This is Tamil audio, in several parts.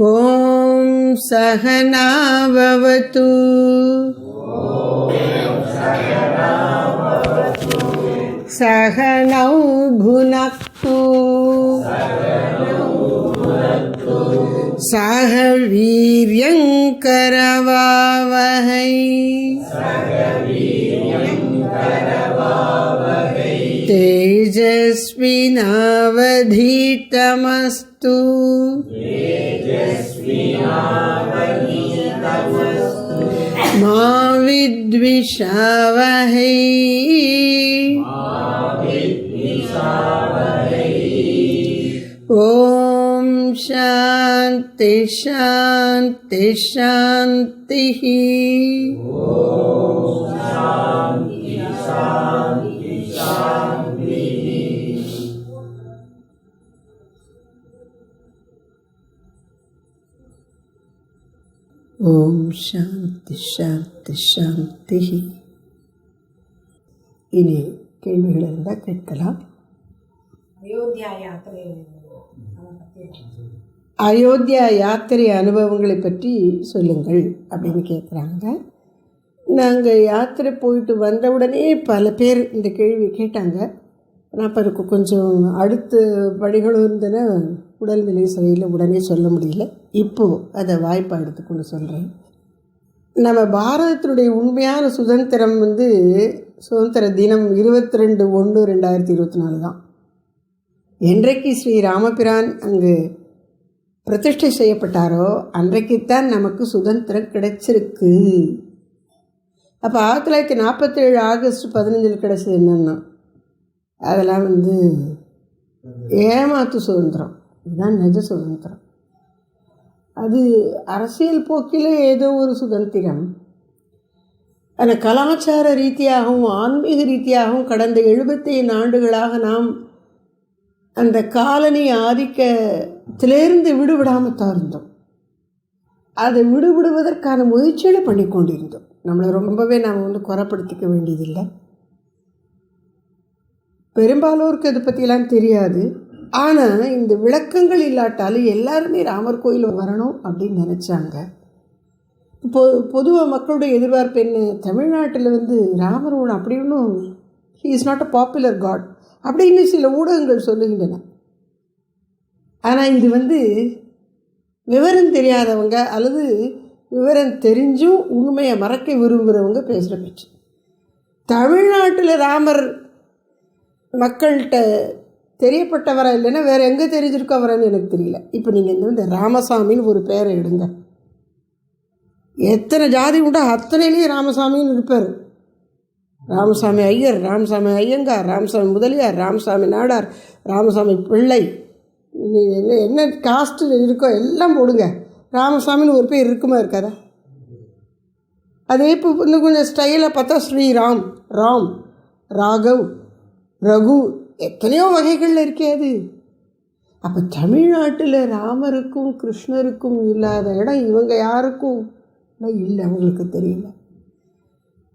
ॐ सहनावतु सहनौ भुनक्तु सह वीर्यङ्करवावहै तेजस्विनावधीतमस्तु। मा विद्विषावहै ॐ शान्ति शान्ति शान्तिः ஓம் சாந்தி சாந்தி சாந்தி இனி கேள்விகள் இருந்தால் கேட்கலாம் அயோத்தியா யாத்திரை அயோத்தியா யாத்திரை அனுபவங்களை பற்றி சொல்லுங்கள் அப்படின்னு கேட்குறாங்க நாங்கள் யாத்திரை போயிட்டு வந்த உடனே பல பேர் இந்த கேள்வி கேட்டாங்க. நான் இப்போ அதுக்கு கொஞ்சம் அடுத்த படிகளும் இருந்தன. உடல்நிலை சரியில் உடனே சொல்ல முடியல. இப்போது அதை வாய்ப்பாக எடுத்துக்கொண்டு சொல்கிறேன் நம்ம பாரதத்தினுடைய உண்மையான சுதந்திரம் வந்து சுதந்திர தினம் இருபத்தி ரெண்டு ஒன்று ரெண்டாயிரத்தி இருபத்தி நாலு தான். என்றைக்கு ஸ்ரீ ராமபிரான் அங்கு பிரதிஷ்டை செய்யப்பட்டாரோ அன்றைக்குத்தான் நமக்கு சுதந்திரம் கிடைச்சிருக்கு. அப்போ ஆயிரத்தி தொள்ளாயிரத்தி நாற்பத்தேழு ஆகஸ்ட் பதினஞ்சில் கிடச்சது என்னென்னா அதெல்லாம் வந்து ஏமாத்து சுதந்திரம். இதுதான் நிஜ சுதந்திரம். அது அரசியல் போக்கில் ஏதோ ஒரு சுதந்திரம். அந்த கலாச்சார ரீதியாகவும் ஆன்மீக ரீதியாகவும் கடந்த எழுபத்தைந்து ஆண்டுகளாக நாம் அந்த காலனி ஆதிக்கத்திலேருந்து விடுபடாமல் தான் இருந்தோம். அதை விடுபடுவதற்கான முயற்சிகளை பண்ணி கொண்டிருந்தோம் நம்மளை ரொம்பவே நாம் வந்து குறைப்படுத்திக்க வேண்டியதில்லை. பெரும்பாலோருக்கு இதை பற்றிலாம் தெரியாது. ஆனால் இந்த விளக்கங்கள் இல்லாட்டாலும் எல்லாருமே ராமர் கோயில் வரணும் அப்படின்னு நினச்சாங்க. பொ பொதுவாக மக்களுடைய எதிர்பார்ப்பு என்ன? தமிழ்நாட்டில் வந்து ராமர் ஒன்று அப்படி ஒன்றும் he is not a popular god அப்படின்னு சில ஊடகங்கள் சொல்லுகின்றன. ஆனால் இது வந்து விவரம் தெரியாதவங்க அல்லது விவரம் தெரிஞ்சும் உண்மையை மறக்க விரும்புகிறவங்க பேசுகிற பேச்சு. தமிழ்நாட்டில் ராமர் மக்கள்கிட்ட தெரியப்பட்டவரா இல்லைன்னா வேறு எங்கே தெரிஞ்சிருக்கவரான்னு எனக்கு தெரியல. இப்போ நீங்கள் இந்த இந்த ராமசாமின்னு ஒரு பேரை எடுங்க. எத்தனை ஜாதி உண்டோ அத்தனையிலையும் ராமசாமின்னு இருப்பார். ராமசாமி ஐயர் ராமசாமி ஐயங்கார் ராமசாமி முதலியார் ராமசாமி நாடார் ராமசாமி பிள்ளை. நீ என்ன என்ன காஸ்ட்டு இருக்கோ எல்லாம் போடுங்க. ராமசாமின்னு ஒரு பேர் இருக்குமா இருக்காதா அதே இப்போ இன்னும் கொஞ்சம் ஸ்டைலாக பார்த்தா ஸ்ரீராம் ராம் ராகவ் ரகு எத்தனையோ வகைகளில் இருக்கே அது. அப்போ தமிழ்நாட்டில் ராமருக்கும் கிருஷ்ணருக்கும் இல்லாத இடம் இவங்க யாருக்கும்? இல்லை அவங்களுக்கு தெரியல.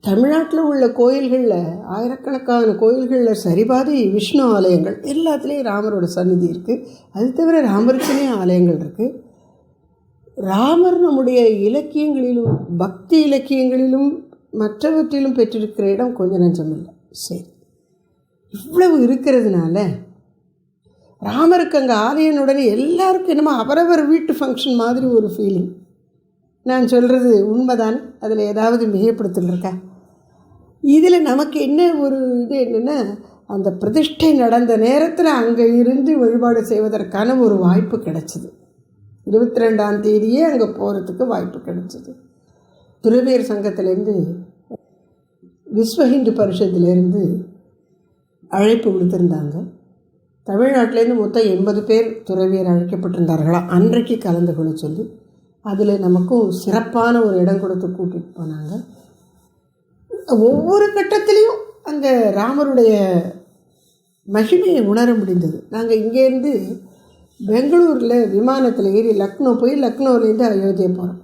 தமிழ்நாட்டில் உள்ள கோயில்களில் ஆயிரக்கணக்கான கோயில்களில் சரிபாதி விஷ்ணு ஆலயங்கள் எல்லாத்துலேயும் ராமரோட சந்நிதி இருக்குது அது தவிர ராமருக்குனே ஆலயங்கள் இருக்குது ராமர் நம்முடைய இலக்கியங்களிலும் பக்தி இலக்கியங்களிலும் மற்றவற்றிலும் பெற்றிருக்கிற இடம் கொஞ்சம் நஞ்சமில்லை சரி. இவ்வளவு இருக்கிறதுனால ராமருக்கு அங்கே ஆலயனுடனே எல்லாருக்கும் என்னமோ அவரவர் வீட்டு ஃபங்க்ஷன் மாதிரி ஒரு ஃபீலிங் நான் சொல்கிறது உண்மைதான். அதில் ஏதாவது மிகைப்படுத்தல் இருக்கா? இதில் நமக்கு என்ன ஒரு இது என்னென்னா அந்த பிரதிஷ்டை நடந்த நேரத்தில் அங்கே இருந்து வழிபாடு செய்வதற்கான ஒரு வாய்ப்பு கிடைச்சிது. இருபத்தி ரெண்டாம் தேதியே அங்கே போகிறதுக்கு வாய்ப்பு கிடைச்சிது. துறவியர் சங்கத்திலேருந்து விஸ்வ ஹிந்து பரிஷத்துலேருந்து அழைப்பு கொடுத்துருந்தாங்க தமிழ்நாட்டிலேருந்து மொத்தம் எண்பது பேர் துறவியர் அழைக்கப்பட்டிருந்தார்களா? அன்றைக்கு கலந்து கொள்ள சொல்லி அதில் நமக்கும் சிறப்பான ஒரு இடம் கொடுத்து கூட்டிகிட்டு போனாங்க. ஒவ்வொரு கட்டத்திலையும் அந்த ராமருடைய மகிமையை உணர முடிந்தது. நாங்கள் இங்கேருந்து பெங்களூரில் விமானத்தில் ஏறி லக்னோ போய் லக்னோலேருந்து அயோத்தியா போகிறோம்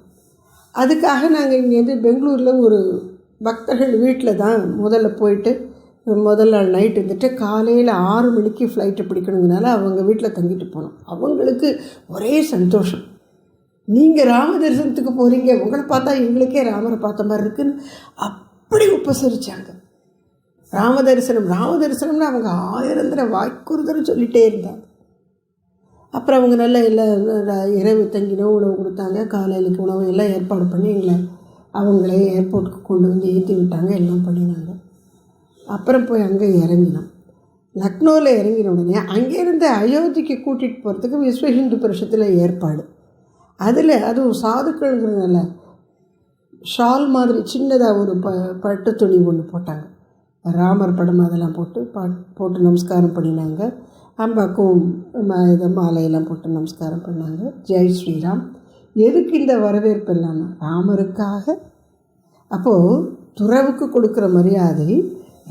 அதுக்காக நாங்கள் இங்கேருந்து பெங்களூரில் ஒரு பக்தர்கள் வீட்டில் தான் முதல்ல போயிட்டு முதல் நாள் நைட் இருந்துட்டு காலையில் ஆறு மணிக்கு ஃப்ளைட்டு பிடிக்கணுங்கனால அவங்க வீட்டில் தங்கிட்டு போனோம். அவங்களுக்கு ஒரே சந்தோஷம். நீங்கள் ராம தரிசனத்துக்கு போகிறீங்க உங்களை பார்த்தா எங்களுக்கே ராமரை பார்த்த மாதிரி இருக்குன்னு அப்படி உபசரித்தாங்க ராம தரிசனம் ராம தரிசனம்னு அவங்க ஆயிரம் தடவை வாய்க்குறுதல் சொல்லிகிட்டே இருந்தாங்க. அப்புறம் அவங்க நல்ல எல்லாம் இரவு தங்கினோ உணவு கொடுத்தாங்க. காலையிலுக்கு உணவு எல்லாம் ஏற்பாடு பண்ணி எங்களை அவங்களே ஏர்போர்ட்டுக்கு கொண்டு வந்து ஏற்றி விட்டாங்க. எல்லாம் பண்ணினாங்க. அப்புறம் போய் அங்கே இறங்கினோம். லக்னோவில் இறங்கின உடனே அங்கேருந்து அயோத்திக்கு கூட்டிகிட்டு போகிறதுக்கு விஸ்வ ஹிந்து பரிஷத்தில் ஏற்பாடு. அதில் அதுவும் சாதுக்கள்ங்கிறதுனால ஷால் மாதிரி சின்னதாக ஒரு ப பட்டு துணி ஒன்று போட்டாங்க. ராமர் படம் அதெல்லாம் போட்டு பா போட்டு நமஸ்காரம் பண்ணினாங்க. அம்பாக்கும் இது மாலையெல்லாம் போட்டு நமஸ்காரம் பண்ணாங்க. ஜெய் ஸ்ரீராம். எதுக்கு இந்த வரவேற்பு இல்லாமல் ராமருக்காக. அப்போது துறவுக்கு கொடுக்குற மரியாதை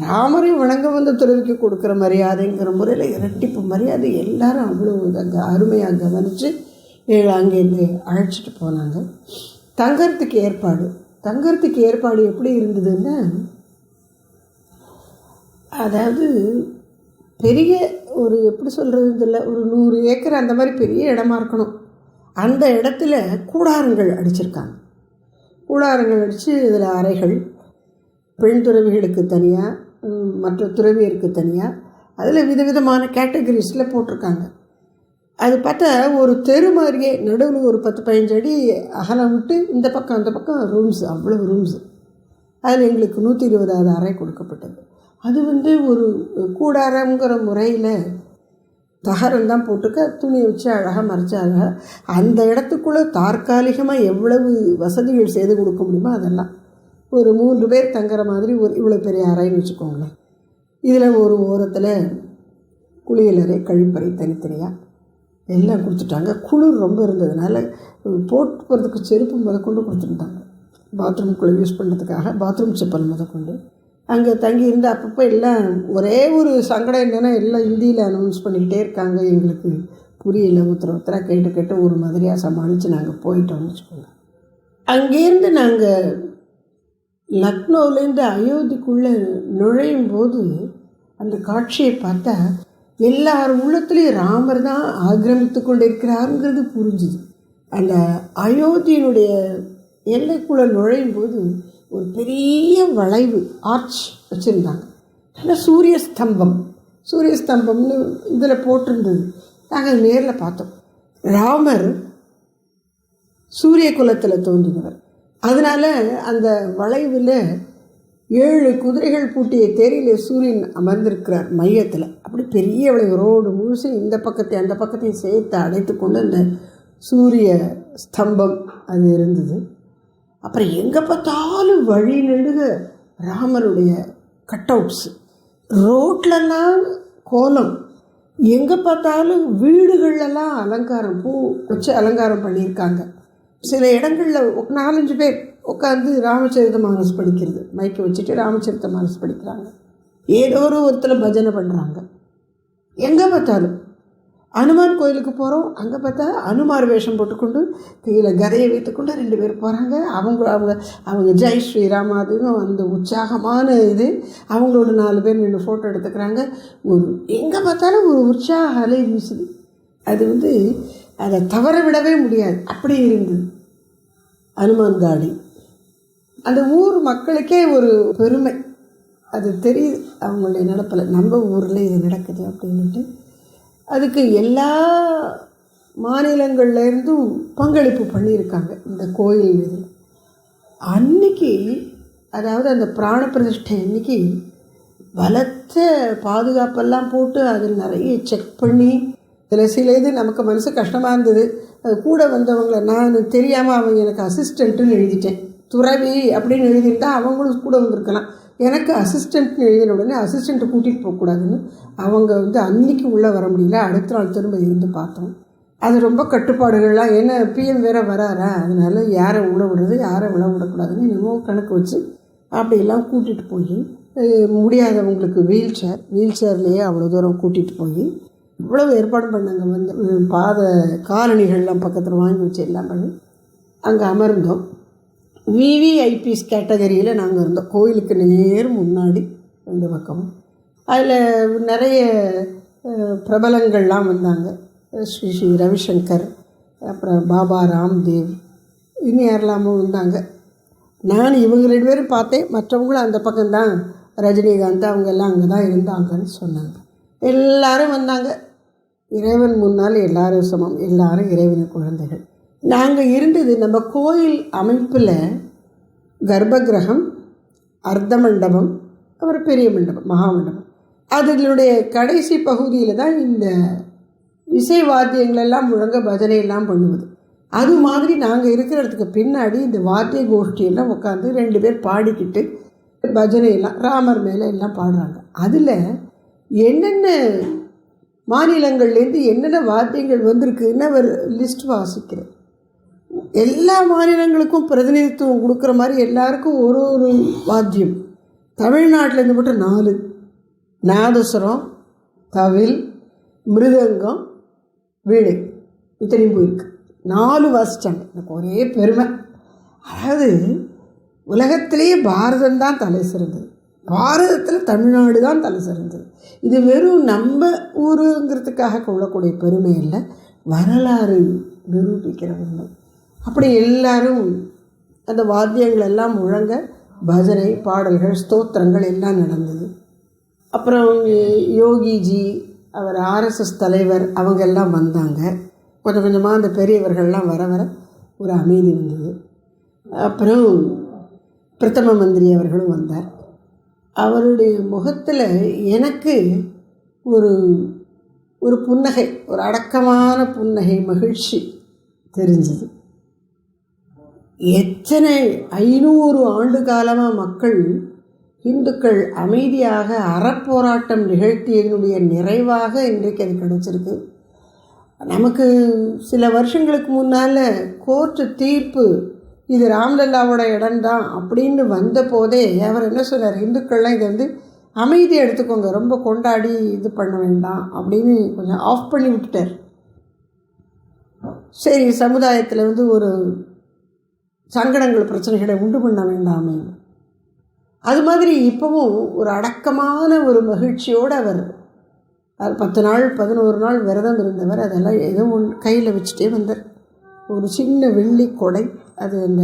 ராமரை வணங்க வந்த துறவிக்கு கொடுக்குற மரியாதைங்கிற முறையில் இரட்டிப்பு மரியாதை எல்லாரும் அவ்வளோ அங்கே அருமையாக கவனித்து ஏழு அங்கேருந்து அழைச்சிட்டு போனாங்க. தங்கறதுக்கு ஏற்பாடு. தங்கறதுக்கு ஏற்பாடு எப்படி இருந்ததுன்னா அதாவது பெரிய ஒரு எப்படி சொல்கிறது இதில் ஒரு நூறு ஏக்கர் அந்த மாதிரி பெரிய இடமா இருக்கணும். அந்த இடத்துல கூடாரங்கள் அடிச்சிருக்காங்க. கூடாரங்கள் அடித்து இதில் அறைகள் பெண் துறவிகளுக்கு தனியாக மற்ற துறவியருக்கு தனியாக அதில் விதவிதமான கேட்டகரிஸில் போட்டிருக்காங்க. அது பார்த்தா ஒரு தெரு மாதிரியே நடுவில் ஒரு பத்து பதினஞ்சு அடி அகலம் விட்டு இந்த பக்கம் அந்த பக்கம் ரூம்ஸ் அவ்வளோ ரூம்ஸ் அதில் எங்களுக்கு நூற்றி இருபதாவது அறை கொடுக்கப்பட்டது. அது வந்து ஒரு கூடாரங்கிற முறையில் தகரம் தான் போட்டுக்க துணியை வச்சு அழகாக மறைச்சாங்க. அழகாக அந்த இடத்துக்குள்ளே தற்காலிகமாக எவ்வளவு வசதிகள் செய்து கொடுக்க முடியுமோ அதெல்லாம். ஒரு மூன்று பேர் தங்குற மாதிரி ஒரு இவ்வளோ பெரிய அறைன்னு வச்சுக்கோங்களேன். இதில் ஒரு ஓரத்தில் குளியலறை கழிப்பறை தனித்தனியாக எல்லாம் கொடுத்துட்டாங்க. குளிர் ரொம்ப இருந்ததுனால போட்டு போகிறதுக்கு செருப்பு முத கொண்டு கொடுத்துருந்தாங்க பாத்ரூம்குள்ளே யூஸ் பண்ணுறதுக்காக பாத்ரூம் செப்பல் முத கொண்டு அங்கே தங்கியிருந்து அப்பப்போ எல்லாம் ஒரே ஒரு சங்கடம் என்னென்னா எல்லாம் ஹிந்தியில் அனௌன்ஸ் பண்ணிக்கிட்டே இருக்காங்க. எங்களுக்கு புரியல ஒருத்தர் ஒருத்தராக கேட்டு கேட்டு ஒரு மாதிரியாக சமாளித்து நாங்கள் போயிட்டோம்னு வச்சுக்கோங்க. அங்கேருந்து நாங்கள் லக்னோவிலேருந்து அயோத்திக்குள்ளே நுழையும் போது அந்த காட்சியை பார்த்தா எல்லார் உள்ளத்துலேயும் ராமர் தான் ஆக்கிரமித்து கொண்டு இருக்கிறாருங்கிறது புரிஞ்சுது. அந்த அயோத்தியினுடைய எல்லைக்குள்ளே நுழையும் போது ஒரு பெரிய வளைவு ஆர்ச் வச்சுருந்தாங்க. நல்ல சூரிய ஸ்தம்பம் சூரிய ஸ்தம்பம்னு இதில் போட்டிருந்தது. நாங்கள் நேரில் பார்த்தோம். ராமர் சூரிய குலத்தில் தோன்றினவர். அதனால் அந்த வளைவில் ஏழு குதிரைகள் பூட்டிய தேரியில் சூரியன் அமர்ந்திருக்கிறார் மையத்தில். அப்படி பெரிய வளைவு ரோடு முழுசு இந்த பக்கத்தை அந்த பக்கத்தையும் சேர்த்து அடைத்து கொண்டு அந்த சூரிய ஸ்தம்பம் அது இருந்தது. அப்புறம் எங்கே பார்த்தாலும் வழி நெடுக ராமருடைய கட் அவுட்ஸு ரோட்லலாம் கோலம். எங்கே பார்த்தாலும் வீடுகள்லாம் அலங்காரம் பூ வச்சு அலங்காரம் பண்ணியிருக்காங்க. சில இடங்களில் நாலஞ்சு பேர் உட்காந்து ராமச்சரித மானஸ் படிக்கிறது. மைக்கை வச்சுட்டு ராமச்சரித்த மானஸ் படிக்கிறாங்க. ஏதோ ஒரு ஒருத்தர் பஜனை பண்ணுறாங்க எங்கே பார்த்தாலும். அனுமான் கோயிலுக்கு போகிறோம் அங்கே பார்த்தா அனுமார் வேஷம் போட்டுக்கொண்டு கையில் கதையை வைத்துக்கொண்டு ரெண்டு பேர் போகிறாங்க அவங்க அவங்க அவங்க ஜெய் ஸ்ரீராம் அதுவும் அந்த உற்சாகமான இது. அவங்களோட நாலு பேர் நின்று ஃபோட்டோ எடுத்துக்கிறாங்க. ஒரு எங்கே பார்த்தாலும் ஒரு உற்சாக அலை வீசுது அது வந்து அதை தவற விடவே முடியாது. அப்படி இருந்தது அனுமான் காடி. அந்த ஊர் மக்களுக்கே ஒரு பெருமை. அது தெரியுது. அவங்களுடைய நடப்பில் நம்ம ஊரில் இது நடக்குது அப்படின்ட்டு அதுக்கு எல்லா மாநிலங்கள்லேருந்தும் பங்களிப்பு பண்ணியிருக்காங்க இந்த கோயில் இது அன்னைக்கு அதாவது அந்த பிராண பிரதிஷ்டை அன்னைக்கு பலத்த பாதுகாப்பெல்லாம் போட்டு அதில் நிறைய செக் பண்ணி இதில் சில இது நமக்கு மனசு கஷ்டமாக இருந்தது. அது கூட வந்தவங்கள நான் தெரியாமல் அவங்க எனக்கு அசிஸ்டண்ட்டுன்னு எழுதிட்டேன். துறவி அப்படின்னு எழுதியிருந்தால் அவங்களும் கூட வந்திருக்கலாம். எனக்கு அசிஸ்டண்ட்னு எழுதின உடனே அசிஸ்டண்ட்டை கூட்டிகிட்டு போகக்கூடாதுன்னு அவங்க வந்து அன்னைக்கு உள்ளே வர முடியல. அடுத்த நாள் திரும்ப இருந்து பார்த்தோம். அது ரொம்ப கட்டுப்பாடுகள்லாம். ஏன்னா பிஎம் வேற வராரா? அதனால யாரை உள்ள விடுறது யாரை விழ விடக்கூடாதுன்னு என்னமோ கணக்கு வச்சு அப்படியெல்லாம் கூட்டிகிட்டு போய் முடியாதவங்களுக்கு வீல் சேர் வீல் சேர்லேயே அவ்வளோ தூரம் கூட்டிகிட்டு போய் இவ்வளவு ஏற்பாடு பண்ணாங்க. வந்து பாத காலணிகள்லாம் பக்கத்தில் வாங்கி வச்சு எல்லாம் பண்ணி அங்கே அமர்ந்தோம். விவிஐபிஸ் கேட்டகரியில் நாங்கள் இருந்தோம். கோயிலுக்கு நேர் முன்னாடி ரெண்டு பக்கமும் அதில் நிறைய பிரபலங்கள்லாம் வந்தாங்க. ஸ்ரீ ஸ்ரீ ரவிசங்கர் அப்புறம் பாபா ராம்தேவ் இன்னும் யாரெல்லாமும் இருந்தாங்க நான் இவங்க ரெண்டு பேரும் பார்த்தேன். மற்றவங்களும் அந்த பக்கம்தான். ரஜினிகாந்த் அவங்க எல்லாம் அங்கே தான் இருந்தாங்கன்னு சொன்னாங்க. எல்லாரும் வந்தாங்க. இறைவன் முன்னால் எல்லாரும் சமம். எல்லாரும் இறைவன் குழந்தைகள். நாங்கள் இருந்தது நம்ம கோயில் அமைப்பில் கர்ப்பகிரகம் அர்த்த மண்டபம் அப்புறம் பெரிய மண்டபம் மகாமண்டபம் அதனுடைய கடைசி பகுதியில் தான் இந்த இசை வாத்தியங்களெல்லாம் முழங்க பஜனை எல்லாம் பண்ணுவது. அது மாதிரி நாங்கள் இருக்கிற இடத்துக்கு பின்னாடி இந்த வாத்திய கோஷ்டியெல்லாம் உட்காந்து ரெண்டு பேர் பாடிக்கிட்டு பஜனையெல்லாம் ராமர் மேலே எல்லாம் பாடுறாங்க. அதில் என்னென்ன மாநிலங்கள்லேருந்து என்னென்ன வாத்தியங்கள் வந்திருக்குன்னு அவர் லிஸ்ட் வாசிக்கிறேன். எல்லா மாநிலங்களுக்கும் பிரதிநிதித்துவம் கொடுக்குற மாதிரி எல்லாருக்கும் ஒரு ஒரு வாத்தியம். தமிழ்நாட்டிலேருந்து மட்டும் நாலு. நாதஸ்வரம் தவில் மிருதங்கம் வீடு. இத்தனையும் போயிருக்கு. நாலு வாசித்தாங்க எனக்கு ஒரே பெருமை. அதாவது உலகத்திலேயே பாரதம் தான் தலை சிறந்தது. பாரதத்தில் தமிழ்நாடு தான் தலை சிறந்தது. இது வெறும் நம்ம ஊருங்கிறதுக்காக கொள்ளக்கூடிய பெருமை இல்லை. வரலாறு நிரூபிக்கிற உண்மை. அப்படி எல்லாரும் அந்த வாத்தியங்கள் எல்லாம் முழங்க பஜனை பாடல்கள் ஸ்தோத்திரங்கள் எல்லாம் நடந்தது. அப்புறம் யோகிஜி அவர் ஆர்எஸ்எஸ் தலைவர் அவங்க எல்லாம் வந்தாங்க. கொஞ்சம் கொஞ்சமாக அந்த பெரியவர்கள்லாம் வர வர ஒரு அமைதி வந்தது. அப்புறம் பிரதம மந்திரி அவர்களும் வந்தார். அவருடைய முகத்தில் எனக்கு ஒரு ஒரு புன்னகை ஒரு அடக்கமான புன்னகை மகிழ்ச்சி தெரிஞ்சது. எத்தனை ஐநூறு ஆண்டு காலமாக மக்கள் இந்துக்கள் அமைதியாக அறப்போராட்டம் நிகழ்த்தியதனுடைய நிறைவாக இன்றைக்கு அது கிடச்சிருக்கு. நமக்கு சில வருஷங்களுக்கு முன்னால் கோர்ட்டு தீர்ப்பு இது ராம்லல்லாவோட இடம்தான் அப்படின்னு வந்த போதே அவர் என்ன சொன்னார்? இந்துக்கள்லாம் இதை வந்து அமைதி எடுத்துக்கோங்க ரொம்ப கொண்டாடி இது பண்ண வேண்டாம் அப்படின்னு கொஞ்சம் ஆஃப் பண்ணி விட்டுட்டார். சரி சமுதாயத்தில் வந்து ஒரு சங்கடங்கள் பிரச்சனைகளை உண்டு பண்ண வேண்டாமே. அது மாதிரி இப்போவும் ஒரு அடக்கமான ஒரு மகிழ்ச்சியோடு அவர் அது பத்து நாள் பதினோரு நாள் விரதம் இருந்தவர். அதெல்லாம் ஏதோ ஒன்று கையில் வச்சுட்டே வந்தார். ஒரு சின்ன வெள்ளி கொடை. அது அந்த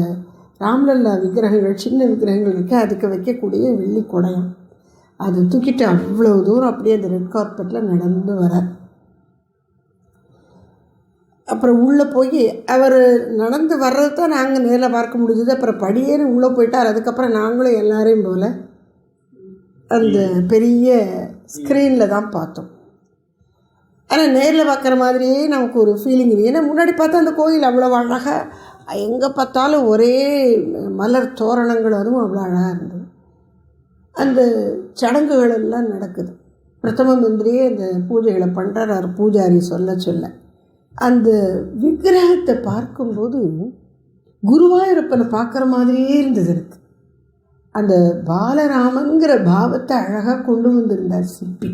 ராம்லல்லா விக்கிரகங்கள் சின்ன விக்கிரகங்கள் இருக்க. அதுக்கு வைக்கக்கூடிய வெள்ளி கொடையம். அதை தூக்கிட்டு அவ்வளோ தூரம் அப்படியே அந்த ரெட் கார்பெட்டில் நடந்து வரார். அப்புறம் உள்ளே போய் அவர் நடந்து வர்றது தான் நாங்கள் நேரில் பார்க்க முடிஞ்சது. அப்புறம் படியேறி உள்ளே போயிட்டார். அதுக்கப்புறம் நாங்களும் எல்லாரையும் போல் அந்த பெரிய ஸ்க்ரீனில் தான் பார்த்தோம். ஆனால் நேரில் பார்க்குற மாதிரியே நமக்கு ஒரு ஃபீலிங் இருக்குது ஏன்னா முன்னாடி பார்த்தா அந்த கோயில் அவ்வளோ அழகாக எங்கே பார்த்தாலும் ஒரே மலர் தோரணங்கள் அதுவும் அவ்வளோ அழகாக இருந்தது. அந்த சடங்குகள் எல்லாம் நடக்குது. பிரதம மந்திரியே அந்த பூஜைகளை பண்ணுறார் அவர் பூஜாரி சொல்ல சொல்ல. அந்த விக்கிரகத்தை பார்க்கும்போது குருவாயூரப்பனை பார்க்குற மாதிரியே இருந்தது எனக்கு. அந்த பாலராமங்கிற பாவத்தை அழகாக கொண்டு வந்திருந்தார் சிற்பி.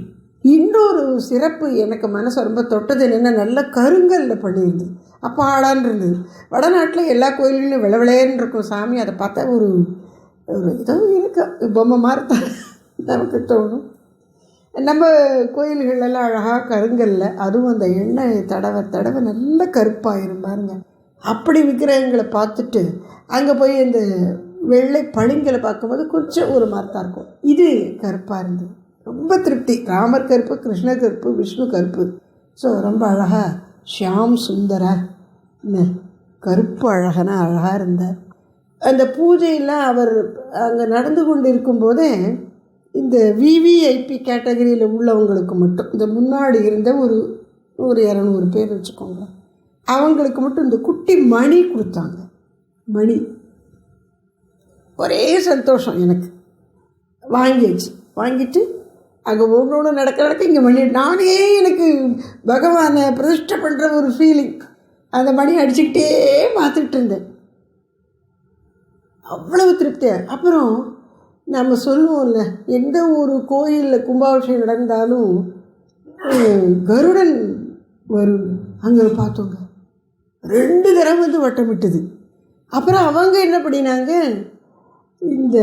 இன்னொரு சிறப்பு எனக்கு மனசு ரொம்ப தொட்டது என்னென்னா நல்ல கருங்கல்ல பண்ணியிருந்தது. அப்பாடான் இருந்தது. வடநாட்டில் எல்லா கோயில்களையும் விளவிளையன்னு இருக்கும் சாமி அதை பார்த்தா ஒரு ஒரு ஏதோ இருக்கு பொம்மை மாதிரி தான் நமக்கு தோணும். நம்ம கோயில்களெல்லாம் அழகாக கருங்கல்ல அதுவும் அந்த எண்ணெய் தடவை தடவை நல்ல கருப்பாயிரும் பாருங்க. அப்படி விக்கிரகங்களை பார்த்துட்டு அங்கே போய் இந்த வெள்ளை பளிங்களை பார்க்கும்போது கொஞ்சம் ஒரு மரத்தாக இருக்கும். இது கருப்பாக இருந்தது. ரொம்ப திருப்தி. ராமர் கருப்பு கிருஷ்ண கருப்பு விஷ்ணு கருப்பு. ஸோ ரொம்ப அழகாக ஷியாம் சுந்தரா என்ன கருப்பு அழகனா அழகாக இருந்தார். அந்த பூஜையெல்லாம் அவர் அங்கே நடந்து கொண்டு இருக்கும்போதே இந்த விவிஐபி கேட்டகரியில் உள்ளவங்களுக்கு மட்டும் இந்த முன்னாடி இருந்த ஒரு ஒரு இரநூறு பேர் வச்சுக்கோங்க அவங்களுக்கு மட்டும் இந்த குட்டி மணி கொடுத்தாங்க. மணி. ஒரே சந்தோஷம் எனக்கு. வாங்கியாச்சு. வாங்கிட்டு அங்கே ஒன்று ஒன்று நடக்க நடக்க இங்கே மணி நானே எனக்கு பகவானை பிரதிஷ்டை பண்ணுற ஒரு ஃபீலிங் அந்த மணி அடிச்சுக்கிட்டே பார்த்துட்டு இருந்தேன். அவ்வளவு திருப்தியாக அப்புறம் நம்ம சொல்லுவோம்ல எந்த ஒரு கோயிலில் கும்பாபிஷேகம் நடந்தாலும் கருடன் வரும் அங்கே பார்த்தோங்க. ரெண்டு தடவை வந்து வட்டமிட்டுது. அப்புறம் அவங்க என்ன பண்ணினாங்க? இந்த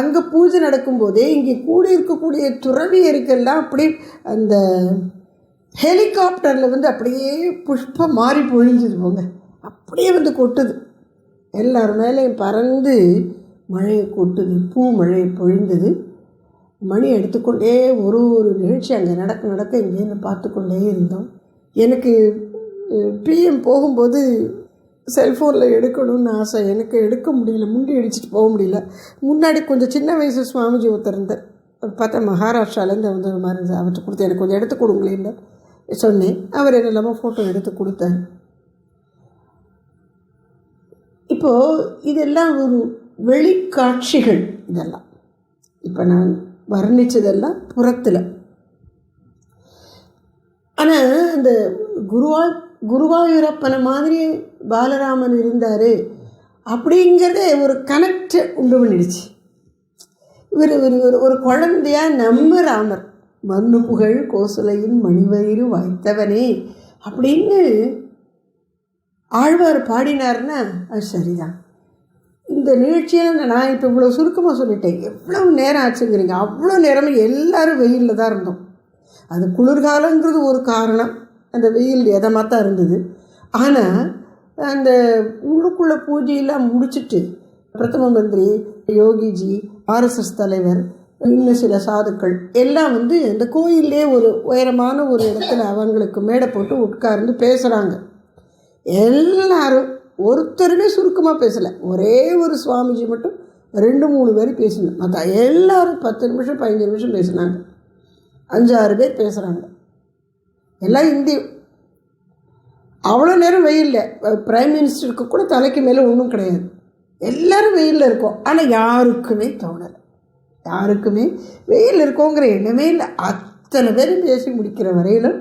அங்கே பூஜை நடக்கும்போதே இங்கே கூடி இருக்கக்கூடிய துறவியருக்கெல்லாம் அப்படி அந்த ஹெலிகாப்டரில் வந்து அப்படியே புஷ்பம் மாறி பொழிஞ்சுது போங்க. அப்படியே வந்து கொட்டுது. எல்லார் மேலேயும் பறந்து மழையை கொட்டுது பூ மழையை பொழிந்தது. மணி எடுத்துக்கொண்டே ஒரு ஒரு நிகழ்ச்சி அங்கே நடக்க நடக்க இங்கேருந்து பார்த்து கொண்டே இருந்தோம். எனக்கு பிஎம் போகும்போது செல்ஃபோனில் எடுக்கணும்னு ஆசை. எனக்கு எடுக்க முடியல முண்டி அடிச்சுட்டு போக முடியல. முன்னாடி கொஞ்சம் சின்ன வயசு சுவாமிஜி ஒருத்தர் இருந்தார். பார்த்தா மகாராஷ்டிராலேருந்து வந்து ஒரு மாதிரி இருந்தது அவர்கிட்ட கொடுத்து எனக்கு கொஞ்சம் எடுத்து கொடுங்களேன்னு சொன்னேன். அவர் என்ன இல்லாமல் ஃபோட்டோ எடுத்து கொடுத்தார். இப்போது இதெல்லாம் ஒரு வெளிக்காட்சிகள் இதெல்லாம். இப்போ நான் வர்ணித்ததெல்லாம் புறத்தில். ஆனால் இந்த குருவா குருவாயூரப்பனை மாதிரி பாலராமன் இருந்தார் அப்படிங்கிறதே ஒரு கனெக்ட் உண்டு பண்ணிடுச்சு இவர் இவர் ஒரு ஒரு குழந்தையாக நம்ம ராமர். மண்ணு புகழ் கோசலையின் மணிவயிறு வைத்தவனே அப்படின்னு ஆழ்வார் பாடினார்னா அது சரிதான். இந்த நிகழ்ச்சியில் நான் இப்போ இவ்வளோ சுருக்கமாக சொல்லிட்டேன். எவ்வளவு நேரம் ஆச்சுங்கிறீங்க. அவ்வளோ நேரமும் எல்லாரும் வெயிலில் தான் இருந்தோம். அது குளிர்காலங்கிறது ஒரு காரணம். அந்த வெயில் எதமாக தான் இருந்தது. ஆனால் அந்த உள்ளுக்குள்ளே பூஜையெல்லாம் முடிச்சுட்டு பிரதம மந்திரி யோகிஜி ஆர்எஸ்எஸ் தலைவர் இன்னும் சில சாதுக்கள் எல்லாம் வந்து அந்த கோயிலே ஒரு உயரமான ஒரு இடத்துல அவங்களுக்கு மேடை போட்டு உட்கார்ந்து பேசுகிறாங்க எல்லாரும் ஒருத்தருமே சுருக்கமாக பேசலை. ஒரே ஒரு சுவாமிஜி மட்டும் ரெண்டு மூணு பேர் பேசினோம் மற்ற எல்லோரும் பத்து நிமிஷம் பதினஞ்சு நிமிஷம் பேசினாங்க. அஞ்சாறு பேர் பேசுகிறாங்க எல்லாம் இந்தி. அவ்வளோ நேரம் வெயிலில் பிரைம் மினிஸ்டருக்கு கூட தலைக்கு மேலே ஒன்றும் கிடையாது. எல்லோரும் வெயிலில் இருக்கோம். ஆனால் யாருக்குமே தோணலை. யாருக்குமே வெயில் இருக்கோங்கிற எண்ணமே இல்லை. அத்தனை பேரும் பேசி முடிக்கிற வரையிலும்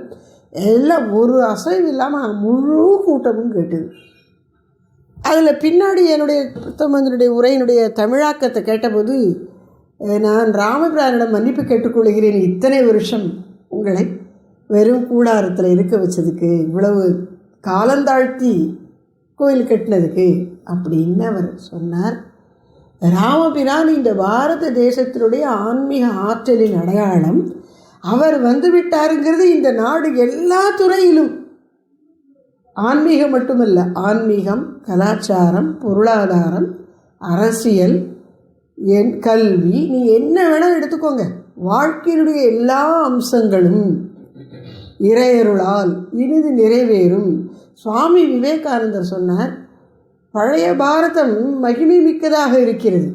எல்லாம் ஒரு அசைவு இல்லாமல் முழு கூட்டமும் கேட்டுது. அதில் பின்னாடி என்னுடைய புத்தமந்தனுடைய உரையினுடைய தமிழாக்கத்தை கேட்டபோது நான் ராமபிரானிடம் மன்னிப்பு கேட்டுக்கொள்கிறேன். இத்தனை வருஷம் உங்களை வெறும் கூடாரத்தில் இருக்க வச்சதுக்கு இவ்வளவு காலந்தாழ்த்தி கோயில் கட்டினதுக்கு அப்படின்னு அவர் சொன்னார். ராமபிரான் இந்த பாரத தேசத்தினுடைய ஆன்மீக ஆற்றலின் அடையாளம் அவர் வந்துவிட்டாருங்கிறது இந்த நாடு எல்லா துறையிலும். ஆன்மீகம் மட்டுமல்ல ஆன்மீகம் கலாச்சாரம் பொருளாதாரம் அரசியல் என் கல்வி நீ என்ன வேணால் எடுத்துக்கோங்க. வாழ்க்கையினுடைய எல்லா அம்சங்களும் இறையருளால் இனிது நிறைவேறும். சுவாமி விவேகானந்தர் சொன்னார் பழைய பாரதம் மகிமை மிக்கதாக இருக்கிறது.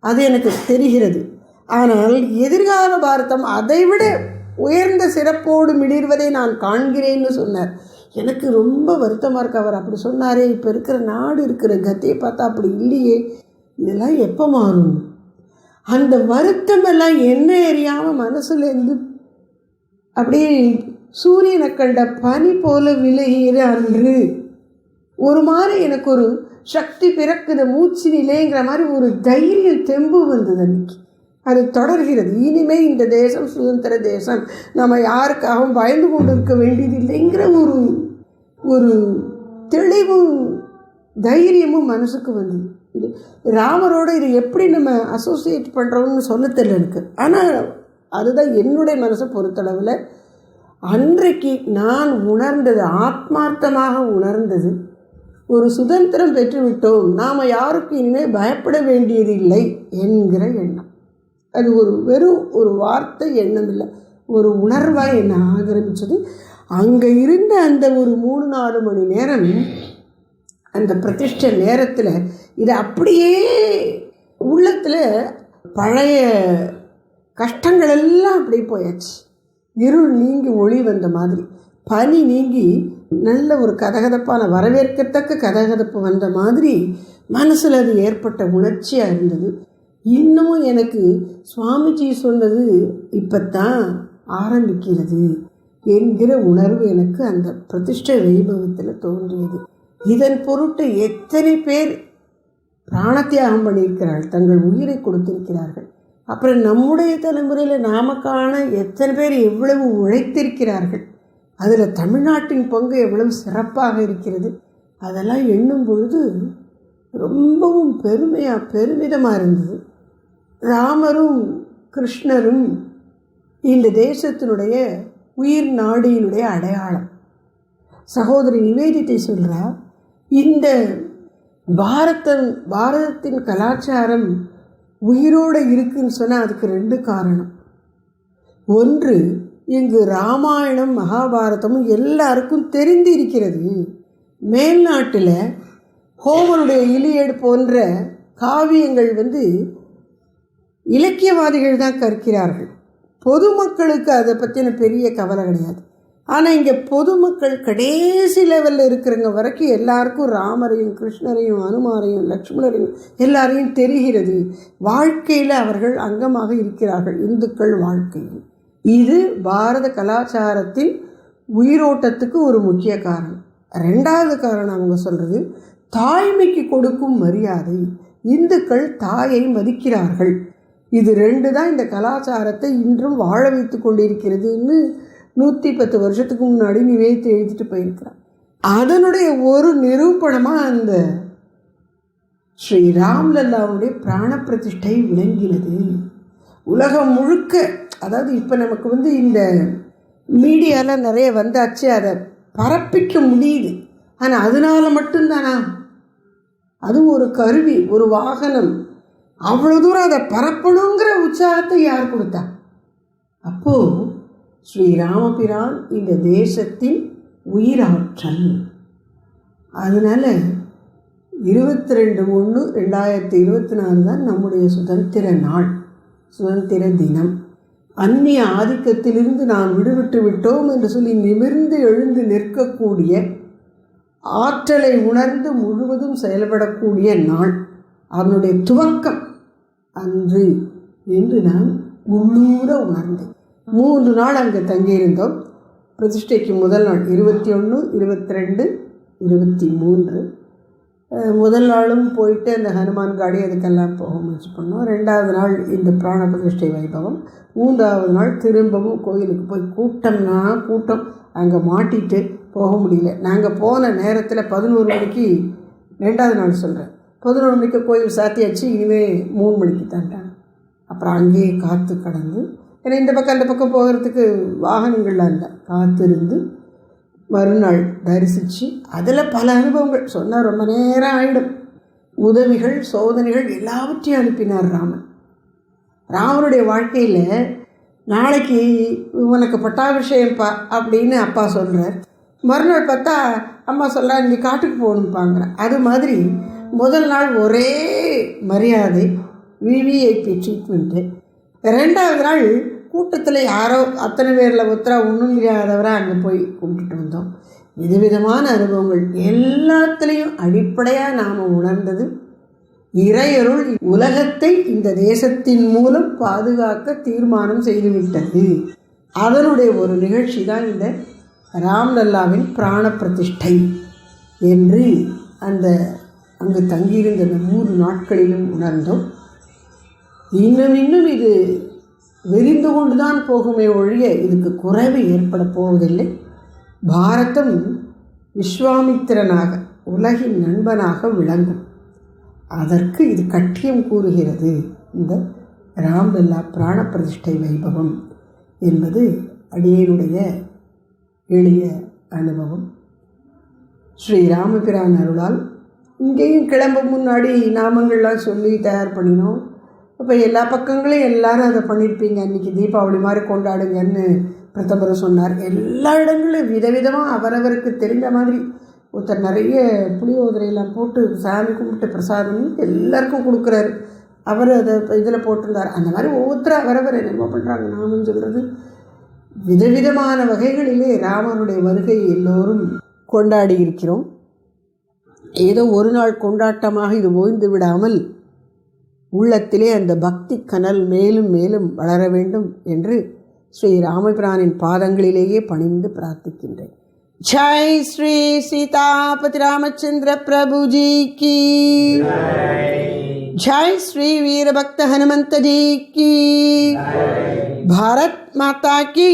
அது எனக்கு தெரிகிறது. ஆனால் எதிர்கால பாரதம் அதைவிட உயர்ந்த சிறப்போடு மிளிர்வதை நான் காண்கிறேன்னு சொன்னார். எனக்கு ரொம்ப வருத்தமாக இருக்கு. அவர் அப்படி சொன்னாரே. இப்போ இருக்கிற நாடு இருக்கிற கத்தையை பார்த்தா அப்படி இல்லையே. இதெல்லாம் எப்போ மாறும்? அந்த வருத்தமெல்லாம் என்ன எறியாமல் மனசுலேருந்து அப்படியே சூரியனை கண்ட பனி போல விலகிற அன்று. ஒரு மாதிரி எனக்கு ஒரு சக்தி பிறக்குது. மூச்சு நிலைங்கிற மாதிரி ஒரு தைரியம் தெம்பு வந்தது அன்னைக்கு. அது தொடர்கிறது. இனிமே இந்த தேசம் சுதந்திர தேசம். நம்ம யாருக்காகவும் பயந்து கொண்டு இருக்க வேண்டியதில்லைங்கிற ஒரு ஒரு தெளிவும் தைரியமும் மனசுக்கு வந்தது இது. ராமரோடு இது எப்படி நம்ம அசோசியேட் பண்ணுறோம்னு சொல்ல தெரியல எனக்கு. ஆனால் அதுதான் என்னுடைய மனசை பொறுத்தளவில் அன்றைக்கு நான் உணர்ந்தது ஆத்மார்த்தமாக உணர்ந்தது ஒரு சுதந்திரம் பெற்றுவிட்டோம். நாம் யாருக்கும் இனிமேல் பயப்பட வேண்டியதில்லை என்கிற எண்ணம். அது ஒரு வெறும் ஒரு வார்த்தை எண்ணம் இல்லை ஒரு உணர்வாக என்னை ஆக்கிரமிச்சது. அங்கே இருந்த அந்த ஒரு மூணு நாலு மணி நேரம் அந்த பிரதிஷ்ட நேரத்தில் இது அப்படியே உள்ளத்தில் பழைய கஷ்டங்கள் எல்லாம் அப்படியே போயாச்சு. இருள் நீங்கி ஒளி வந்த மாதிரி. பனி நீங்கி நல்ல ஒரு கதகதப்பான வரவேற்கத்தக்க கதகதப்பு வந்த மாதிரி மனசில் அது ஏற்பட்ட உணர்ச்சியாக இருந்தது. இன்னமும் எனக்கு சுவாமிஜி சொன்னது இப்போத்தான் ஆரம்பிக்கிறது என்கிற உணர்வு எனக்கு அந்த பிரதிஷ்டை வைபவத்தில் தோன்றியது. இதன் பொருட்டு எத்தனை பேர் பிராணத்தியாகம் பண்ணியிருக்கிறார்கள் தங்கள் உயிரை கொடுத்திருக்கிறார்கள். அப்புறம் நம்முடைய தலைமுறையில் நாம காண எத்தனை பேர் எவ்வளவு உழைத்திருக்கிறார்கள்? அதில் தமிழ்நாட்டின் பங்கு எவ்வளவு சிறப்பாக இருக்கிறது? அதெல்லாம் எண்ணும் பொழுது ரொம்பவும் பெருமையாக பெருமிதமாக இருந்தது. ராமரும் கிருஷ்ணரும் இந்த தேசத்தினுடைய உயிர் நாடியினுடைய அடையாளம். சகோதரி நிவேதித்தை சொல்கிறார் இந்த பாரதம் பாரதத்தின் கலாச்சாரம் உயிரோடு இருக்குன்னு சொன்னால் அதுக்கு ரெண்டு காரணம். ஒன்று இங்கு ராமாயணம் மகாபாரதமும் எல்லாருக்கும் தெரிந்திருக்கிறது. மேல்நாட்டில் ஹோமனுடைய இலியேடு போன்ற காவியங்கள் வந்து இலக்கியவாதிகள் தான் கற்கிறார்கள். பொதுமக்களுக்கு அதை பற்றின பெரிய கவலை கிடையாது. ஆனால் இங்கே பொதுமக்கள் கடைசி லெவலில் இருக்கிறவங்க வரைக்கும் எல்லாருக்கும் ராமரையும் கிருஷ்ணரையும் அனுமாரையும் லக்ஷ்மணரையும் எல்லாரையும் தெரிகிறது. வாழ்க்கையில் அவர்கள் அங்கமாக இருக்கிறார்கள். இந்துக்கள் வாழ்க்கையில் இது பாரத கலாச்சாரத்தின் உயிரோட்டத்துக்கு ஒரு முக்கிய காரணம். ரெண்டாவது காரணம் அவங்க சொல்கிறது தாய்மைக்கு கொடுக்கும் மரியாதை. இந்துக்கள் தாயை மதிக்கிறார்கள். இது ரெண்டு தான் இந்த கலாச்சாரத்தை இன்றும் வாழ வைத்து கொண்டிருக்கிறதுன்னு நூற்றி பத்து வருஷத்துக்கு முன்னாடி நிவேத்து எழுதிட்டு போயிருக்கிறான் அதனுடைய ஒரு நிரூபணமாக அந்த ஸ்ரீ ராம்லல்லாவுடைய பிராண பிரதிஷ்டை விளங்கினது. உலகம் முழுக்க அதாவது இப்போ நமக்கு வந்து இந்த மீடியாவில் நிறைய வந்தாச்சு அதை பரப்பிக்க முடியுது. ஆனால் அதனால மட்டும்தானா? அது ஒரு கருவி ஒரு வாகனம். அவ்வளோ தூரம் அதை பரப்பணுங்கிற உற்சாகத்தை யார் கொடுத்தா? அப்போது ஸ்ரீராமபிரான் இந்த தேசத்தின் உயிராற்றல் அதனால் இருபத்தி ரெண்டு ஒன்று ரெண்டாயிரத்தி இருபத்தி நாலு தான் நம்முடைய சுதந்திர நாள் சுதந்திர தினம். அந்நிய ஆதிக்கத்திலிருந்து நாம் விடுவிட்டு விட்டோம் என்று சொல்லி நிமிர்ந்து எழுந்து நிற்கக்கூடிய ஆற்றலை உணர்ந்து முழுவதும் செயல்படக்கூடிய நாள். அதனுடைய துவக்கம் அன்று என்று நான் உள்ளூர உணர்ந்தேன். மூன்று நாள் அங்கே தங்கியிருந்தோம். பிரதிஷ்டைக்கு முதல் நாள் இருபத்தி ஒன்று இருபத்தி ரெண்டு இருபத்தி மூன்று முதல் நாளும் போயிட்டு அந்த ஹனுமான் காடி அதுக்கெல்லாம் போக முயற்சி பண்ணோம். ரெண்டாவது நாள் இந்த பிராண பிரதிஷ்டை வைபவம். மூன்றாவது நாள் திரும்பவும் கோயிலுக்கு போய் கூட்டம்னா கூட்டம் அங்கே மாட்டிட்டு போக முடியல. நாங்கள் போன நேரத்தில் பதினோரு மணிக்கு ரெண்டாவது நாள் சொல்கிறேன் பதினொரு மணிக்கு கோயில் சாத்தியாச்சு இனிமேல் மூணு மணிக்கு தாண்டாங்க அப்புறம் அங்கேயே காற்று கடந்து ஏன்னா இந்த பக்கம் அந்த பக்கம் போகிறதுக்கு வாகனங்கள்லாம் இல்லை. காத்திருந்து மறுநாள் தரிசித்து அதில் பல அனுபவங்கள். சொன்னால் ரொம்ப நேரம் ஆகிடும் உதவிகள் சோதனைகள் எல்லாவற்றையும் அனுப்பினார் ராமன். ராமனுடைய வாழ்க்கையில் நாளைக்கு உனக்கு பட்டாபிஷேகம்ப்பா அப்படின்னு அப்பா சொல்கிறார் மறுநாள் பார்த்தா அம்மா சொல்கிறா நீ காட்டுக்கு போகணும்பாங்கிற அது மாதிரி முதல் நாள் ஒரே மரியாதை விவிஐபி ட்ரீட்மெண்ட்டு ரெண்டாவது நாள் கூட்டத்தில் யாரோ அத்தனை பேரில் ஒருத்தரா ஒன்றும் இல்லாதவராக அங்கே போய் கும்பிட்டுட்டு வந்தோம். விதவிதமான அனுபவங்கள். எல்லாத்துலேயும் அடிப்படையாக நாம் உணர்ந்தது இறையருள் உலகத்தை இந்த தேசத்தின் மூலம் பாதுகாக்க தீர்மானம் செய்துவிட்டது. அதனுடைய ஒரு நிகழ்ச்சி தான் இந்த ராம்லல்லாவின் பிராண பிரதிஷ்டை என்று அந்த அங்கு தங்கியிருந்த மூன்று நாட்களிலும் உணர்ந்தோம். இன்னும் இன்னும் இது விரிந்து கொண்டு தான் போகுமே ஒழிய இதுக்கு குறைவு ஏற்பட போவதில்லை. பாரதம் விஸ்வாமித்திரனாக உலகின் நண்பனாக விளங்கும். அதற்கு இது கட்டியம் கூறுகிறது. இந்த ராம்லல்லா பிராண பிரதிஷ்டை வைபவம் என்பது அடியனுடைய எளிய அனுபவம். ஸ்ரீ ராமபிரான் அருளால் இங்கேயும் கிளம்ப முன்னாடி நாமங்கள்லாம் சொல்லி தயார் பண்ணினோம். இப்போ எல்லா பக்கங்களையும் எல்லாரும் அதை பண்ணியிருப்பீங்க அன்றைக்கி தீபாவளி மாதிரி கொண்டாடுங்கன்னு பிரதமர் சொன்னார். எல்லா இடங்களும் விதவிதமாக அவரவருக்கு தெரிஞ்ச மாதிரி ஒருத்தர் நிறைய புளியோதரையெல்லாம் போட்டு சாமி கும்பிட்டு பிரசாதம் எல்லாருக்கும் கொடுக்குறாரு. அவர் அதை இதில் போட்டிருந்தார். அந்த மாதிரி ஒவ்வொருத்தரும் அவரவர் என்னமோ பண்ணுறாங்க நாமன்னு சொல்கிறது விதவிதமான வகைகளிலே ராமனுடைய வருகை எல்லோரும் கொண்டாடி இருக்கிறோம். ஏதோ ஒரு நாள் கொண்டாட்டமாக இது ஓய்ந்து விடாமல் உள்ளத்திலே அந்த பக்தி கனல் மேலும் மேலும் வளர வேண்டும் என்று ஸ்ரீ ராமபிரானின் பாதங்களிலேயே பணிந்து பிரார்த்திக்கின்றேன். ஜெய் ஸ்ரீ சீதாபதி ராமச்சந்திர பிரபுஜி கி ஜெய் ஸ்ரீ வீரபக்த ஹனுமந்தஜி கி பாரத் மாதா கி.